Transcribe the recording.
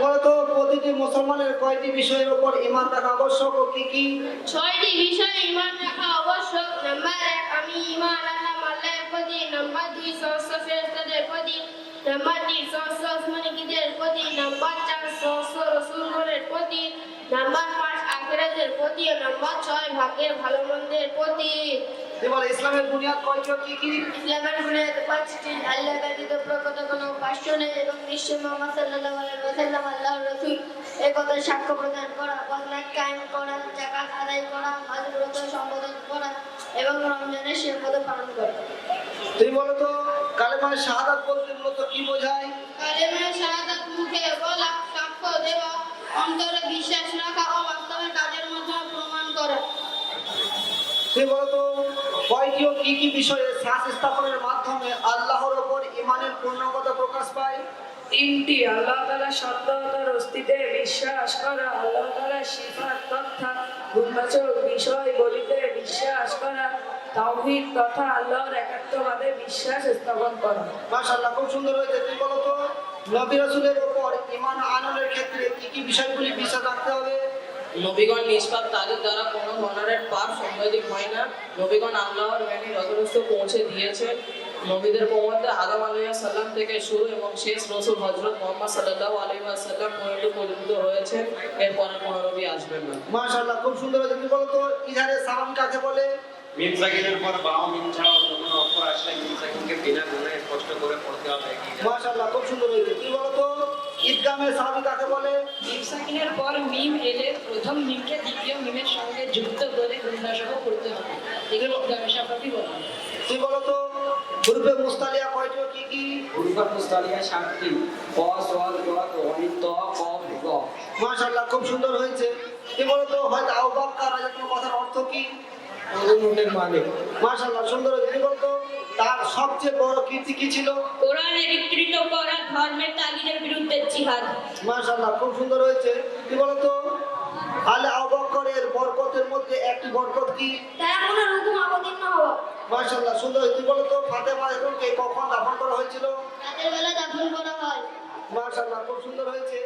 প্রতিটি মুসলমানের কয়টি বিষয়ের উপর ইমান রাখা আবশ্যক ও কি কি? ছয়টি বিষয়ে ইমান রাখা আবশ্যক। নাম্বার এক, আমি ইমান রাখলাম আল্লাহর প্রতি। নাম্বার দুই, সহস্র ফেরেশতাদের প্রতি। নাম্বার তিন, সহস্র প্রতি। নাম্বার চার, সহস্র রসুলগণের প্রতি। নাম্বার পাঁচ, আখেরাতের প্রতি। ও নাম্বার ছয়, ভাগ্যের ভালো মন্দের বলে ইসলামের বুনিয়াদ কয়টি কি কি? ইসলামের বুনিয়াদ পাঁচটি আল্লাহ ব্যতীত প্রকৃত কোনো উপাস্য নেই এবং বিশ্ব মোহাম্মদ সাল্লাল্লাহু আলাইহি ওয়াসাল্লাম আল্লাহর রাসূল এই কথার সাক্ষ্য প্রদান করা কলমাত কায়েম করা জাকাত আদায় করা হজ ব্রত সম্বোধন করা এবং রমজানের সীমাবদ্ধ পালন করা। তুই বলতো কালেমার শাহাদাত বলতে মূলত কি বোঝায়? কালেমা শাহাদাত মুখে বলা সাক্ষ্য দেওয়া অন্তরে বিশ্বাস রাখা ও বাস্তবে কাজের মাধ্যমে প্রমাণ করা। তুই বলতো কয়টি ও কি কি বিষয়ে শ্বাস স্থাপনের মাধ্যমে আল্লাহর ওপর ইমানের পূর্ণগত প্রকাশ পায়? তিনটি আল্লাহ তালা সত্যতার অস্তিত্বে বিশ্বাস করা আল্লাহ তালা সিফাত তথা গুণবাচক বিষয় বলিতে বিশ্বাস করা তাওহীদ তথা আল্লাহর একাত্মবাদে বিশ্বাস স্থাপন করা। মাশাআল্লাহ খুব সুন্দর হয়েছে। তুই বলতো নবী রাসূলের ওপর ইমান আননের ক্ষেত্রে কি কি বিষয়গুলি বিশ্বাস রাখতে হবে? নবীগণ নিষ্পাপ তাদের দ্বারা কোনো ধরনের পাপ সম্পাদিত হয় না। নবীগণ আল্লাহর জ্ঞানী যথেষ্ট পৌঁছে দিয়েছেন নবীদের মধ্যে আদম আলাইহিস সাল্লাম থেকে শুরু এবং শেষ রসুল হজরত মোহাম্মদ সাল্লাল্লাহু আলাইহি ওয়াসাল্লাম পর্যন্ত পরিচিত হয়েছেন এরপর আর কোনো নবী আসবেন না। মাশাআল্লাহ খুব সুন্দর হয়েছে তুই বলতো ইজারে সালাম কাকে বলে? মিম সাকিনের পর বাও মিম ছাড়া অন্য কোনো অক্ষর আসলে মিম সাকিনকে বিনা গুণে স্পষ্ট করে পড়তে হবে। মাশাআল্লাহ খুব সুন্দর হয়েছে। তুই বলতো কাকে বলে? মিম সাকিনের পর মিম এলে প্রথম মিমকে দ্বিতীয় মিমের সঙ্গে যুক্ত করে গুণাসহ করতে হবে। এগুলো বলা। তুই বলতো? গ্রুপে মুস্তালিয়া কয়টি কি কি? মুস্তালিয়া সাতটি। ক ত ক গ মাশাআল্লাহ খুব সুন্দর হয়েছে। তুই বলতো? হয়তো আবু বকর রাদিয়াল্লাহু কথার অর্থ কি? অনুমোটের মালিক মাশাআল্লাহ সুন্দর হয়েছে। তুই বলতো? তার সবচেয়ে বড় কীর্তি কি ছিল? কোরআনে করা ধর্মের তাগিদের বিরুদ্ধে জিহাদ। মাশাআল্লাহ খুব সুন্দর হয়েছে। কি বলতো? আলে আবকরের বকরের বরকতের মধ্যে একটি বরকত কি? তারা কোনো রকম অবতীর্ণ হওয়া মাশাআল্লাহ সুন্দর হয়েছে। তুই বলতো? ফাতেমা এরকে কখন দাফন করা হয়েছিল? রাতের বেলা দাফন করা হয়। মাশাআল্লাহ খুব সুন্দর হয়েছে।